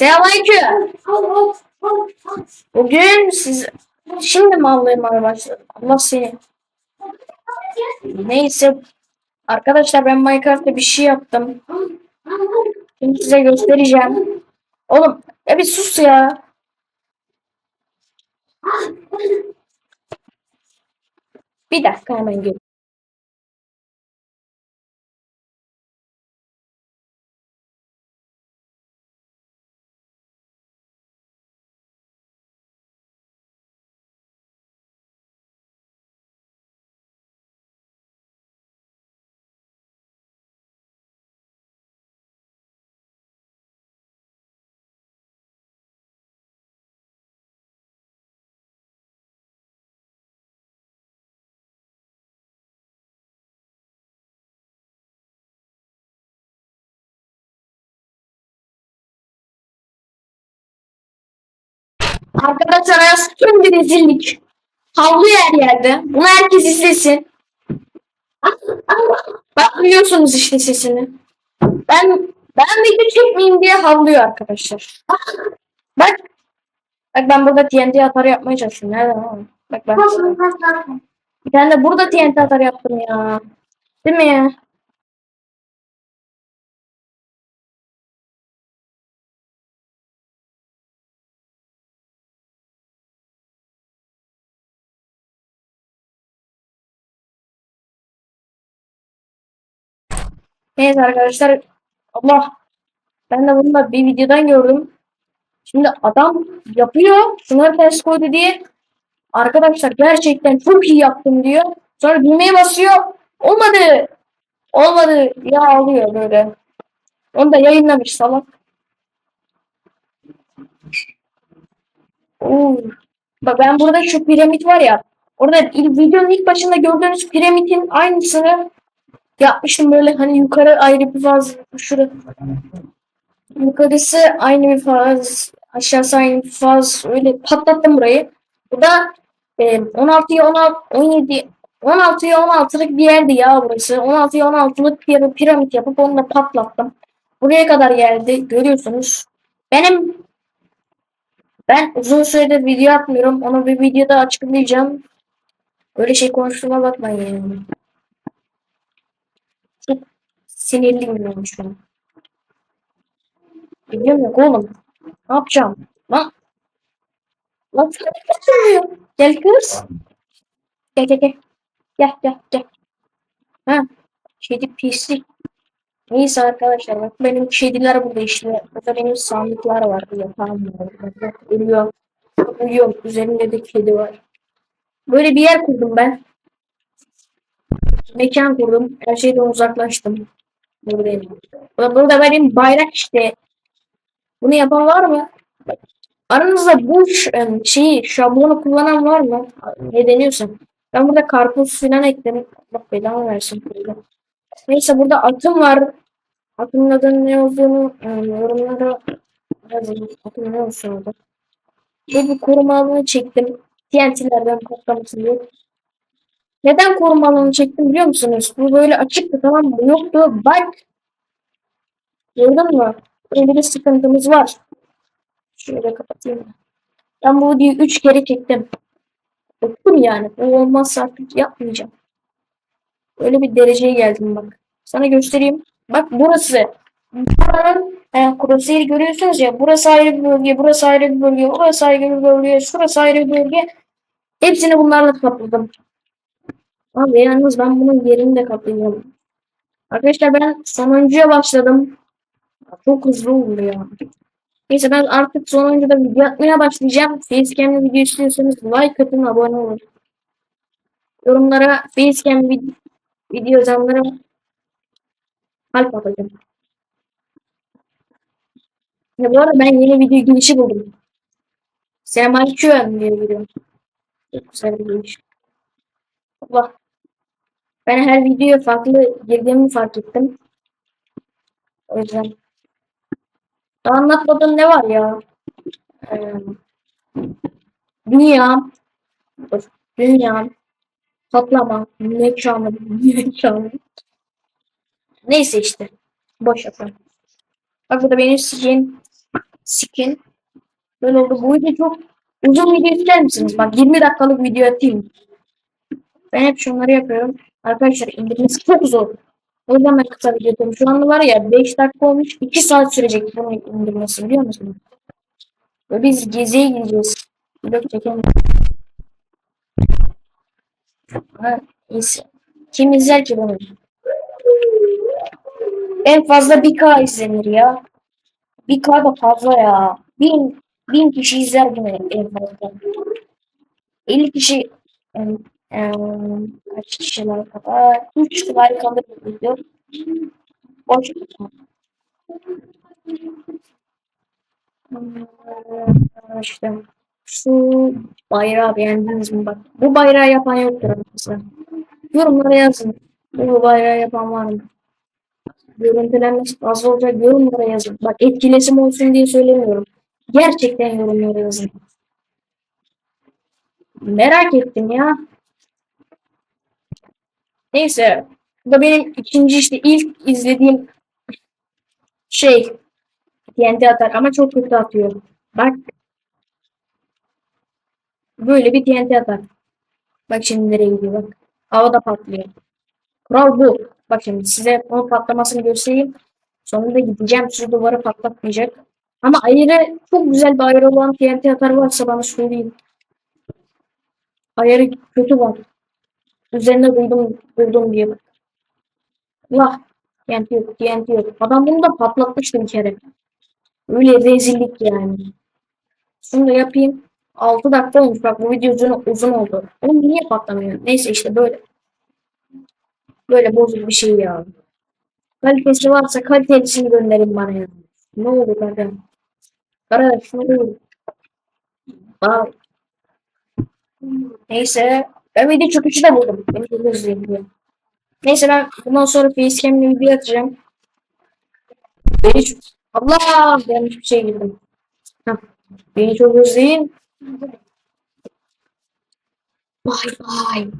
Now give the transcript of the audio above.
Selamünaleyküm. Bugün siz şimdi mi avlamaya başladım? Allah seni. Neyse. Arkadaşlar ben Minecraft'ta bir şey yaptım. Şimdi size göstereceğim. Oğlum ya bir sus ya. Bir dakika hemen gel. Arkadaşlar arası tüm bir rezillik. Havlu yer yerde. Bunu herkes izlesin. Bak duyuyorsunuz işte sesini. Ben ben video çekmeyeyim diye havlıyor arkadaşlar. Bak. Bak ben burada TNT atar yapmaya çalışıyorum. Nerede lan? Bak ben. Tane de burada TNT atar yaptım ya. Değil mi Evet arkadaşlar. Allah. Ben de bunu da bir videodan gördüm. Şimdi adam yapıyor. Şunları ters koydu diye. Arkadaşlar gerçekten çok iyi yaptım diyor. Sonra düğmeye basıyor. Olmadı. Olmadı. Ya alıyor böyle. Onu da yayınlamış salak. Oo. Bak ben burada şu piramit var ya. Orada videonun ilk başında gördüğünüz piramidin aynısını yapmışım böyle hani yukarı ayrı bir faz şurada yukarısı aynı bir faz aşağısı aynı bir faz öyle patlattım burayı. Bu da e, 16'ya 16 17 16'ya 16'lık bir yerdi ya burası. 16'ya 16'lık bir piramit yapıp onu da patlattım. Buraya kadar geldi. Görüyorsunuz. Benim ben uzun süredir video atmıyorum. Onu bir videoda açıklayacağım. Öyle şey konuştuğuma bakmayın. Sinirliyim şu an. Biliyorum yok oğlum. Ne yapacağım? Lan. Lan sana kaçırmıyor. Gel kız. Gel gel gel. Gel gel gel. Ha. Kedi pislik. Neyse arkadaşlar bak benim kediler burada işte. Burada benim sandıklar var. Yatağım var. Bak, Uyuyor. Uyuyor. Üzerinde de kedi var. Böyle bir yer kurdum ben. Mekan kurdum. Her şeyden uzaklaştım. Buradayım. Burada benim bayrak işte. Bunu yapan var mı? Aranızda bu em, şeyi şablonu kullanan var mı? Ne deniyorsa. Ben burada karpuz filan ekledim. Allah belamı versin. Neyse burada atım var. Atımın adının ne olduğunu em, yorumlara yazın. Atım ne olsun orada. Bu bir koruma alanı çektim. TNT'lerden patlamasın diye. Neden koruma alanı çektim biliyor musunuz? Bu böyle açıktı tamam mı? Yoktu. Bak. Gördün mü? Böyle bir sıkıntımız var. Şöyle kapatayım. Ben bu videoyu 3 kere çektim. Bıktım yani. Bu olmazsa artık yapmayacağım. Öyle bir dereceye geldim bak. Sana göstereyim. Bak burası. Buranın e, crosshair görüyorsunuz ya. Burası ayrı bir bölge. Burası ayrı bir bölge. Burası ayrı bir bölge. Şurası ayrı bir bölge. Hepsini bunlarla kapladım. Abi yalnız ben bunun yerini de kaplayacağım. Arkadaşlar ben sonuncuya başladım. Çok hızlı oldu ya. Neyse ben artık sonuncuda video atmaya başlayacağım. Facecam'li video istiyorsanız like atın, abone olun. Yorumlara Facecam vid video yazanlara kalp atacağım. Ya bu arada ben yeni video girişi buldum. Selamünaleyküm diye giriyorum. Çok güzel bir giriş. Allah. Ben her videoya farklı girdiğimi fark ettim. O yüzden. Daha anlatmadığım ne var ya? Ee, dünya. Dünya. Patlama. Mekanı. Mekanı. Neyse işte. Boş yapalım. Bak burada benim skin. Skin. Böyle oldu. Bu video çok uzun video ister misiniz? Bak 20 dakikalık video atayım. Ben hep şunları yapıyorum. Arkadaşlar indirmesi çok zor. O yüzden ben kısa video yapıyorum. Şu anda var ya 5 dakika olmuş. 2 saat sürecek bunu indirmesi biliyor musunuz? Ve biz geziye gideceğiz. Vlog çekelim. Ha. Kim izler ki bunu? En fazla 1K izlenir ya. 1K da fazla ya. 1000 1000 kişi izler bunu en fazla. 50 kişi em, em, kaç kişiler kadar? 3 like alır bu video. Boş tutma. Hmm, işte şu bayrağı beğendiniz mi bak. Bu bayrağı yapan yoktur aramızda. Yorumlara yazın. Bu bayrağı yapan var mı? Görüntülenmesi fazla olacak yorumlara yazın. Bak etkileşim olsun diye söylemiyorum. Gerçekten yorumlara yazın. Merak ettim ya. Neyse. Bu da benim ikinci işte ilk izlediğim şey TNT atar ama çok kötü atıyor. Bak. Böyle bir TNT atar. Bak şimdi nereye gidiyor bak. Havada patlıyor. Kural bu. Bak şimdi size onun patlamasını göstereyim. Sonunda gideceğim. Su duvarı patlatmayacak. Ama ayarı çok güzel bir ayarı olan TNT atar varsa bana söyleyin. Ayarı kötü var. Üzerine duydum, duydum diye. Allah. TNT yok, TNT yok. Adam bunu da patlatmıştı bir kere. Öyle rezillik yani. Şunu da yapayım. 6 dakika olmuş. Bak bu video uzun, uzun oldu. Oğlum niye patlamıyor? Neyse işte böyle. Böyle bozuk bir şey ya. Kalitesi varsa kalitelisini gönderin bana ya. Ne oldu kanka? Arkadaş ne oldu? Bak. Neyse. Ben video çıkışı da buldum. Beni çok diye. Neyse ben bundan sonra facecam'le video atacağım. Beni çok... Allah! Yanlış bir şey girdim. Heh. Beni çok özleyin. Bye bye.